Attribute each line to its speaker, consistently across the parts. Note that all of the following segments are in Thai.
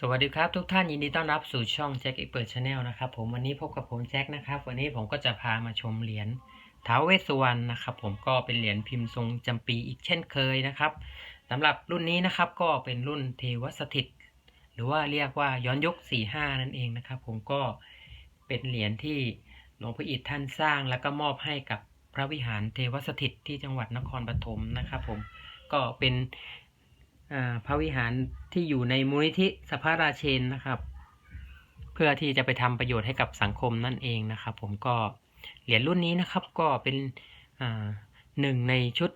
Speaker 1: สวัสดีครับทุกท่านยินดีต้อนรับสู่ช่องแจ็คอีเปิดชาแนลนะครับผมวันนี้พบกับผมแจ็คนะครับ วันนี้ผมก็จะพามาชมเหรียญท้าวเวสสุวรรณนะครับผมก็เป็นเหรียญพิมพ์ทรงจำปีอีกเช่นเคยนะครับสำหรับรุ่นนี้นะครับก็เป็นรุ่นเทวสถิต หรือว่าเรียกว่าย้อนยุค45 นั่นเองนะครับ ผมก็เป็นเหรียญที่หลวงพ่ออิฐท่านสร้าง แล้วก็มอบให้กับพระวิหารเทวสถิตที่จังหวัดนครปฐมนะครับ ผมก็เป็น พระวิหารที่อยู่ในมูลนิธิสภาราเชนนะครับ เพื่อที่จะไปทำประโยชน์ให้กับสังคมนั่นเองนะครับ ผมก็เหรียญรุ่นนี้นะครับ ก็เป็นหนึ่งในชุด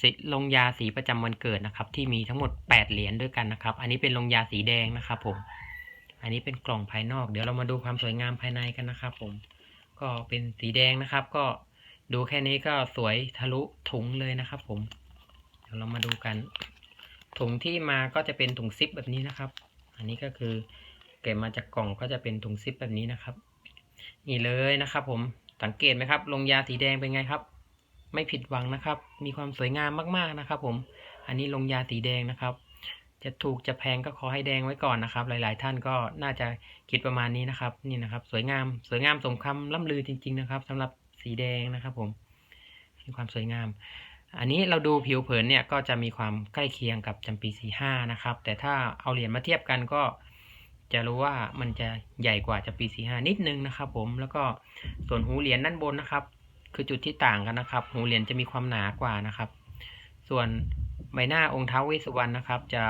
Speaker 1: สิลงยาสีประจำวันเกิดนะครับ ที่มีทั้งหมด 8 เหรียญด้วยกันนะครับ อันนี้เป็นลงยาสีแดงนะครับ ผม อันนี้เป็นกล่องภายนอก เดี๋ยวเรามาดูความสวยงามภายในกันนะครับ ผม ก็เป็นสีแดงนะครับ ก็ดูแค่นี้ก็สวยทะลุถุงเลยนะครับ ผม เดี๋ยวเรามาดูกัน ถุงที่มาก็จะเป็นถุงซิปแบบนี้นะครับ อันนี้ก็คือเก็บมาจากกล่องก็จะเป็นถุงซิปแบบนี้นะครับ นี่เลยนะครับ ผมสังเกตไหมครับ ลงยาสีแดงเป็นไงครับ ไม่ผิดหวังนะครับ มีความสวยงามมากๆนะครับ ผม อันนี้ลงยาสีแดงนะครับ จะถูกจะแพงก็ขอให้แดงไว้ก่อนนะครับ หลาย ๆ ท่านก็น่าจะคิดประมาณนี้นะครับ นี่นะครับ สวยงาม สวยงามสมคำล่ำลือจริง ๆ นะครับสำหรับสีแดงนะครับ ผม มีความสวยงาม อันนี้เราดูผิวเผินเนี่ยก็จะมีความใกล้เคียงกับจำปี45นะครับ แต่ถ้าเอาเหรียญมาเทียบกันก็จะรู้ว่ามันจะใหญ่กว่าจำปี45นิดนึงนะครับ ผมแล้วก็ส่วนหูเหรียญด้านบนนะครับ คือจุดที่ต่างกันนะครับ หูเหรียญจะมีความหนากว่านะครับ ส่วนใบหน้าองค์ท้าวเวสสุวรรณนะครับ จะ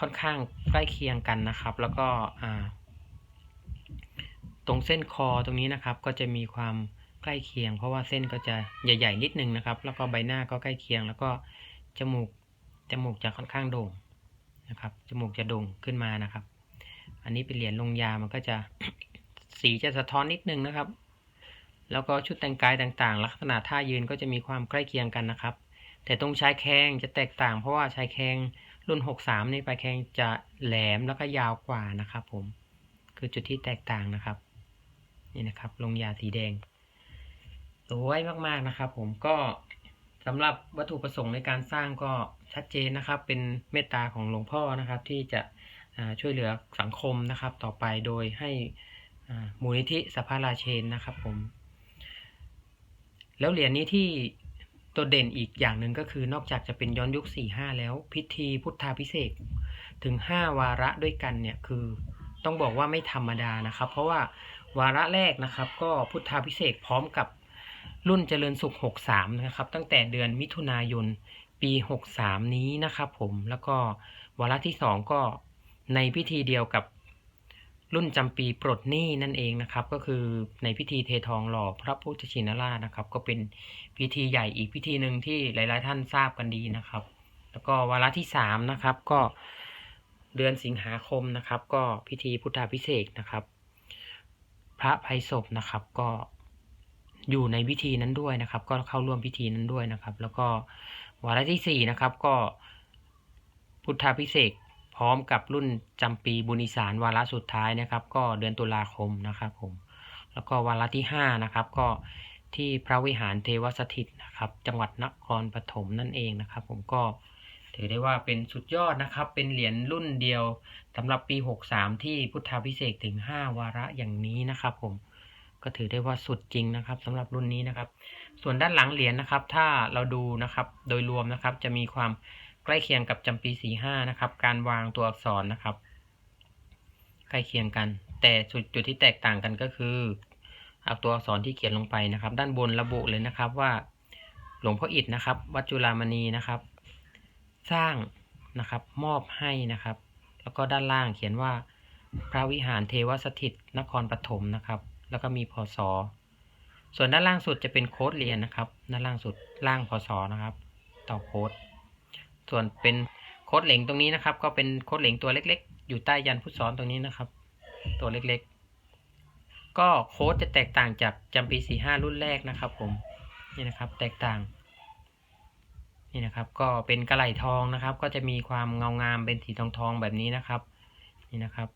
Speaker 1: ค่อนข้างใกล้เคียงกันนะครับ แล้วก็ตรงเส้นคอตรงนี้นะครับ ก็จะมีความ ใกล้เคียง เพราะว่าเส้นก็จะใหญ่ๆนิดนึงนะครับ แล้วก็ใบหน้าก็ใกล้เคียง แล้วก็จมูกจมูกจะค่อนข้างโด่งนะครับจมูกจะโด่งขึ้นมานะครับ อันนี้เป็นเหรียญลงยามันก็จะสีจะสะท้อนนิดนึงนะครับ แล้วก็ชุดแต่งกายต่างๆ ลักษณะท่ายืนก็จะมีความใกล้เคียงกันนะครับ แต่ตรงชายแข้งจะแตกต่าง เพราะว่าชายแข้งรุ่น 63 นี่ปลายแข้งจะแหลมแล้วก็ยาวกว่านะครับ ผม คือจุดที่แตกต่างนะครับ นี่นะครับ ลงยาสีแดง สวยมากๆนะครับผมก็สำหรับวัตถุประสงค์ในการสร้างก็ชัดเจนนะครับ เป็นเมตตาของหลวงพ่อนะครับ ที่จะช่วยเหลือสังคมนะครับ ต่อไปโดยให้มูลนิธิสภาราเชนนะครับผม แล้วเหรียญนี้ที่โดดเด่นอีกอย่างหนึ่งก็คือนอกจากจะเป็นย้อนยุค 4-5 แล้ว พิธีพุทธาพิเศษถึง 5 วาระด้วยกันเนี่ยคือต้องบอกว่าไม่ธรรมดานะครับ เพราะว่าวาระแรกนะครับ ก็พุทธาพิเศษพร้อมกับ รุ่นเจริญสุข 63 นะครับ ตั้งแต่เดือนมิถุนายนปี 63 นี้นะครับผมแล้วก็วาระที่ 2 ก็ในพิธีเดียวกับรุ่นจำปีปลดหนี้นั่นเองนะครับ ก็คือในพิธีเททองหล่อพระพุทธชินราชนะครับ ก็เป็นพิธีใหญ่อีกพิธีหนึ่งที่หลาย ๆ ท่านทราบกันดีนะครับ แล้วก็วาระที่สามนะครับ ก็เดือนสิงหาคมนะครับ ก็พิธีพุทธาพิเศษนะครับ พระภัยศพนะครับก็ อยู่ในพิธีนั้นด้วยนะครับ ก็เข้าร่วมพิธีนั้นด้วยนะครับ แล้วก็วาระที่สี่นะครับก็พุทธาพิเศษพร้อมกับรุ่นจำปีบุญอีสานวาระสุดท้ายนะครับ ก็เดือนตุลาคมนะครับผมแล้วก็วาระที่ห้านะครับ ก็ที่พระวิหารเทวสถิตนะครับ จังหวัดนครปฐมนั่นเองนะครับ ผมก็ถือได้ว่าเป็นสุดยอดนะครับ เป็นเหรียญรุ่นเดียวสำหรับปี 63 ที่พุทธาพิเศษถึง 5 วาระอย่างนี้นะครับผม ก็ถือได้ว่าสุดจริงนะครับสำหรับรุ่นนี้นะครับ ส่วนด้านหลังเหรียญนะครับ ถ้าเราดูนะครับโดยรวมนะครับ จะมีความใกล้เคียงกับจำปี45นะครับ การวางตัวอักษรนะครับ ใกล้เคียงกัน แต่จุดจุดที่แตกต่างกันก็คือเอาตัวอักษรที่เขียนลงไปนะครับ ด้านบนระบุเลยนะครับว่า หลวงพ่ออิฐนะครับ วัดจุฬามณีนะครับ สร้างนะครับ มอบให้นะครับ แล้วก็ด้านล่างเขียนว่าพระวิหารเทวสถิตนครปฐมนะครับ แล้วก็มีพศ ส่วนด้านล่างสุดจะเป็นโค้ดเรียนนะครับ ด้านล่างสุดล่างพศนะครับ ต่อโค้ด ส่วนเป็นโค้ดเหลงตรงนี้นะครับ ก็เป็นโค้ดเหลงตัวเล็ก ๆ อยู่ใต้ยันพุทธซ้อนตรงนี้นะครับ ตัวเล็กๆ ก็โค้ดจะแตกต่างจากจำปี45รุ่นแรกนะครับผม นี่นะครับ แตกต่าง นี่นะครับ ก็เป็นกระไหลทองนะครับ ก็จะมีความเงางามเป็นสีทองทองๆแบบนี้นะครับ นี่นะครับ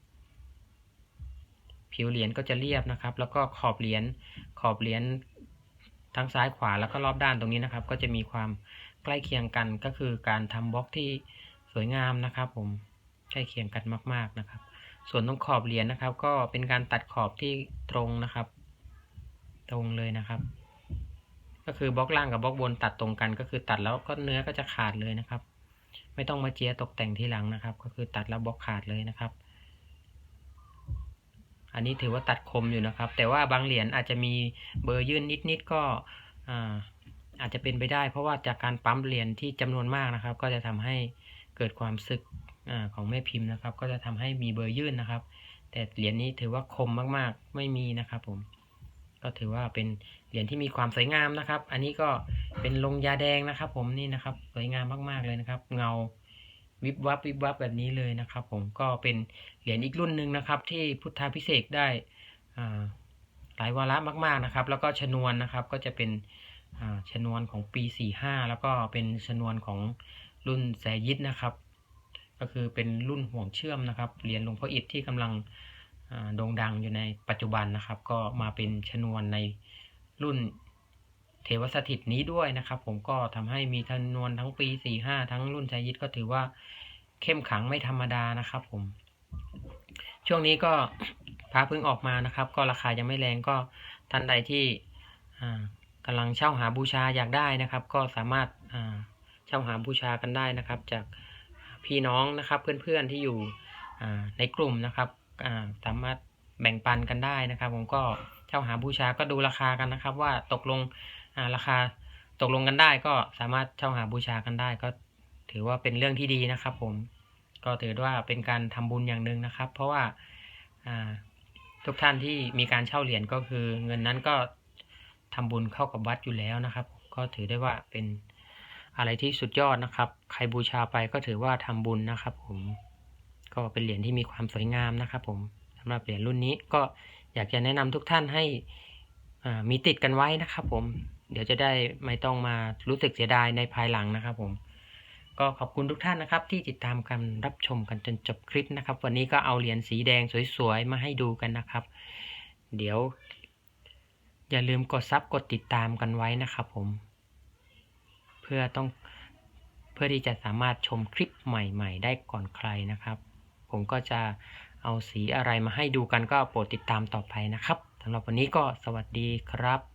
Speaker 1: ผิวเหรียญก็จะเรียบนะครับ แล้วก็ขอบเหรียญขอบเหรียญทั้งซ้ายขวาแล้วก็รอบด้านตรงนี้นะครับ ก็จะมีความใกล้เคียงกันก็คือการทำบล็อกที่สวยงามนะครับ ผมใกล้เคียงกันมาก ๆนะครับ ส่วนตรงขอบเหรียญนะครับ ก็เป็นการตัดขอบที่ตรงนะครับ ตรงเลยนะครับ ก็คือบล็อกล่างกับบล็อกบนตัดตรงกัน ก็คือตัดแล้วก็เนื้อก็จะขาดเลยนะครับ ไม่ต้องมาเจียตกแต่งทีหลังนะครับ ก็คือตัดแล้วบล็อกขาดเลยนะครับ อันนี้ถือว่าตัดคมอยู่นะครับ แต่ว่าบางเหรียญอาจจะมีเบอร์ยื่นนิดๆก็อ่าอาจจะเป็นไปได้ เพราะว่าจากการปั๊มเหรียญที่จำนวนมากนะครับ ก็จะทำให้เกิดความสึกอของแม่พิมพ์นะครับ ก็จะทำให้มีเบอร์ยื่นนะครับ แต่เหรียญนี้ถือว่าคมมากๆ ไม่มีนะครับผมก็ถือว่าเป็นเหรียญที่มีความสวยงามนะครับ อันนี้ก็เป็นลงยาแดงนะครับ ผมนี่นะครับ สวยงามมากๆเลยนะครับ เงา วิบวับวิบวับแบบนี้เลยนะครับ ผมก็เป็นเหรียญอีกรุ่นหนึ่งนะครับ ที่พุทธาพิเศษได้หลายวาระมาก ๆนะครับ แล้วก็ชนวนนะครับก็จะเป็นชนวนของปี 45 แล้วก็เป็นชนวนของรุ่นแสยิดนะครับ ก็คือเป็นรุ่นห่วงเชื่อมนะครับเหรียญหลวงพ่ออิฐที่กำลังโด่งดังอยู่ในปัจจุบันนะครับ ก็มาเป็นชนวนในรุ่น เทวสถิตนี้ด้วยนะครับ ผมก็ทำให้มีชนวนทั้งปี45ทั้งรุ่นแสยิดก็ถือว่าเข้มขังไม่ธรรมดานะครับ ผม ช่วงนี้ก็พระเพิ่งออกมานะครับ ก็ราคายังไม่แรงก็ท่านใดที่อ่ากำลังเช่าหาบูชาอยากได้นะครับ ก็สามารถเช่าหาบูชากันได้นะครับ จากพี่น้องนะครับ เพื่อนๆที่อยู่ในกลุ่มนะครับสามารถแบ่งปันกันได้นะครับ ผมก็เช่าหาบูชาก็ดูราคากันนะครับ ว่าตกลงาราคาตกลงกันได้ก็สามารถเช่าหาบูชากันได้ ก็ถือว่าเป็นเรื่องที่ดีนะครับผมก็ถือว่าเป็นการทำบุญอย่างหนึ่งนะครับ เพราะว่าทุกท่านที่มีการเช่าเหรียญก็คือ เงินนั้นก็ทำบุญเข้ากับวัดอยู่แล้วนะครับ ก็ถือได้ว่าเป็นอะไรที่สุดยอดนะครับ ใครบูชาไปก็ถือว่าทำบุญนะครับผมก็เป็นเหรียญที่มีความสวยงามนะครับ ผมสำหรับเหรียญรุ่นนี้ก็อยากจะแนะนำทุกท่านให้มีติดกันไว้นะครับ ผม เดี๋ยวจะได้ไม่ต้องมารู้สึกเสียดายในภายหลังนะครับผม ก็ขอบคุณทุกท่านนะครับ ที่ติดตามกันรับชมกันจนจบคลิปนะครับ วันนี้ก็เอาเหรียญสีแดงสวยๆมาให้ดูกันนะครับ เดี๋ยว อย่าลืมกดซับกดติดตามกันไว้นะครับผม เพื่อต้องเพื่อที่จะสามารถชมคลิปใหม่ ๆ ได้ก่อนใครนะครับ ผมก็จะเอาสีอะไรมาให้ดูกันก็โปรดติดตามต่อไปนะครับสำหรับวันนี้ก็สวัสดีครับ